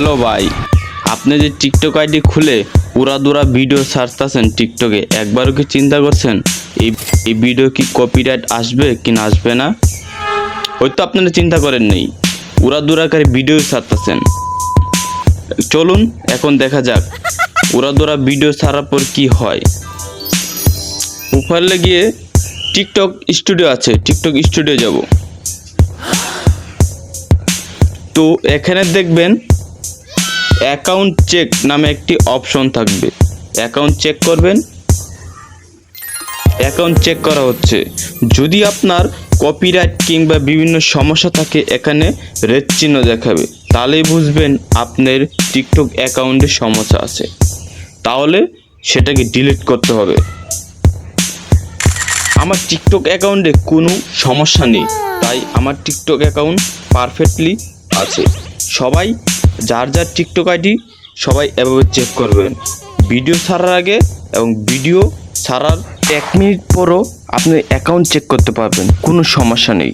Hello ভাই, আপনি যে টিকটক আইডি খুলে উড়াদুরা ভিডিও ছাড়তেছেন টিকটকে একবারও কি চিন্তা করছেন? এই এই ভিডিও কি কপিরাইট আসবে কি না আসবে না? হয়তো আপনারা চিন্তা করেন নেই উড়াদুরাকারী ভিডিও ছাড়তেছেন চলুন, এখন দেখা যাক উড়াদুরা ভিডিও ছাড়ার পর কি হয়। প্রোফাইলে গিয়ে টিকটক স্টুডিও আছে, টিকটক স্টুডিও যাব। তো এখানে দেখবেন অ্যাকাউন্ট চেক নামে একটি অপশন থাকবে। অ্যাকাউন্ট চেক করবেন। অ্যাকাউন্ট চেক করা হচ্ছে। যদি আপনার কপিরাইট কিংবা বিভিন্ন সমস্যা থাকে এখানে রেড চিহ্ন দেখাবে। তাহলেই বুঝবেন আপনার টিকটক অ্যাকাউন্টে সমস্যা আছে। তাহলে সেটাকে ডিলিট করতে হবে। আমার টিকটক অ্যাকাউন্টে কোনো সমস্যা নেই। তাই আমার টিকটক অ্যাকাউন্ট পারফেক্টলি আছে। সবাই যার যার টিকটক আইডি সবাই এভাবে চেক করবেন। ভিডিও ছাড়ার আগে এবং ভিডিও ছাড়ার এক মিনিট পরও আপনি অ্যাকাউন্ট চেক করতে পারবেন, কোনো সমস্যা নেই।